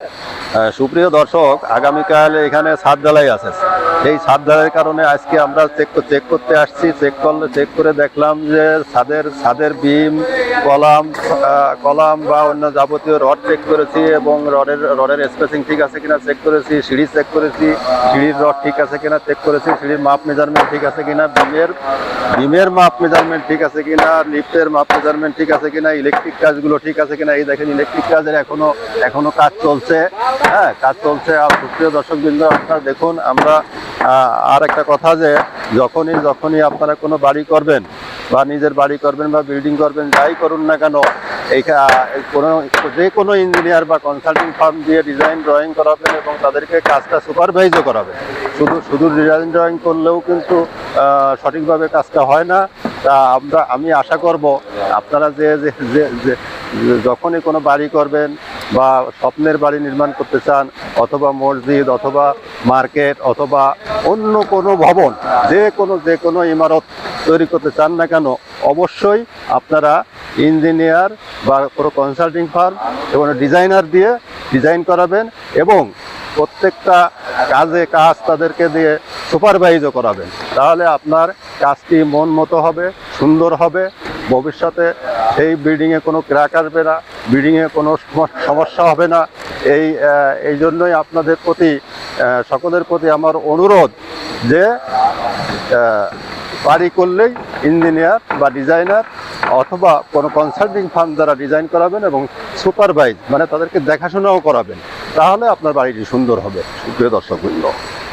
Yeah. সুপ্রিয় দর্শক, আগামীকাল এখানে ছাদ ঢালাই আছে। এই ছাদ ঢালাইয়ের কারণে আজকে আমরা চেক চেক করতে আসছি। চেক করলে চেক করে দেখলাম যে ছাদের ছাদের বিম, কলাম কলাম বা অন্য যাবতীয় রড চেক করেছি এবং রডের রডের স্পেসিং ঠিক আছে কিনা চেক করেছি, সিঁড়ি চেক করেছি, সিঁড়ির রড ঠিক আছে কিনা চেক করেছি, সিঁড়ির মাপ মেজারমেন্ট ঠিক আছে কিনা, বিমের বিমের মাপ মেজারমেন্ট ঠিক আছে কিনা, লিফটের মাপ মেজারমেন্ট ঠিক আছে কিনা ইলেকট্রিক কাজগুলো ঠিক আছে কিনা, এই দেখেন ইলেকট্রিক কাজের এখনও এখনও কাজ চলছে। হ্যাঁ কাজ চলছে। আর সুপ্রিয় দর্শক বৃন্দ আপনারা দেখুন, আমরা আর একটা কথা যে, যখনই যখনই আপনারা কোনো বাড়ি করবেন, বা নিজের বাড়ি করবেন, বা বিল্ডিং করবেন, যাই করুন না কেন, এই কোনো, যে কোনো ইঞ্জিনিয়ার বা কনসাল্টিং ফার্ম দিয়ে ডিজাইন ড্রয়িং করাবেন এবং তাদেরকে কাজটা সুপারভাইজও করাবেন। শুধু শুধু ডিজাইন ড্রয়িং করলেও কিন্তু সঠিকভাবে কাজটা হয় না। তা আমরা, আমি আশা করব, আপনারা যে, যখনই কোনো বাড়ি করবেন বা স্বপ্নের বাড়ি নির্মাণ করতে চান, অথবা মসজিদ, অথবা মার্কেট, অথবা অন্য কোনো ভবন, যে কোনো যে কোনো ইমারত তৈরি করতে চান না কেন, অবশ্যই আপনারা ইঞ্জিনিয়ার বা কোনো কনসাল্টিং ফার্ম এবং ডিজাইনার দিয়ে ডিজাইন করাবেন এবং প্রত্যেকটা কাজে কাজ তাদেরকে দিয়ে সুপারভাইজও করাবেন। তাহলে আপনার কাজটি মন মতো হবে, সুন্দর হবে ভবিষ্যতে এই বিল্ডিংয়ে কোনো ক্র্যাক আসবে না বিল্ডিংয়ে কোনো সম- সমস্যা হবে না। এই এই জন্যই আপনাদের প্রতি সকলের প্রতি আমার অনুরোধ যে বাড়ি করলেই ইঞ্জিনিয়ার বা ডিজাইনার অথবা কোনো কনসাল্টিং ফার্ম দ্বারা ডিজাইন করাবেন এবং সুপারভাইজ মানে তাদেরকে দেখাশোনাও করাবেন, তাহলে আপনার বাড়িটি সুন্দর হবে। সুপ্রিয় দর্শকবৃন্দ।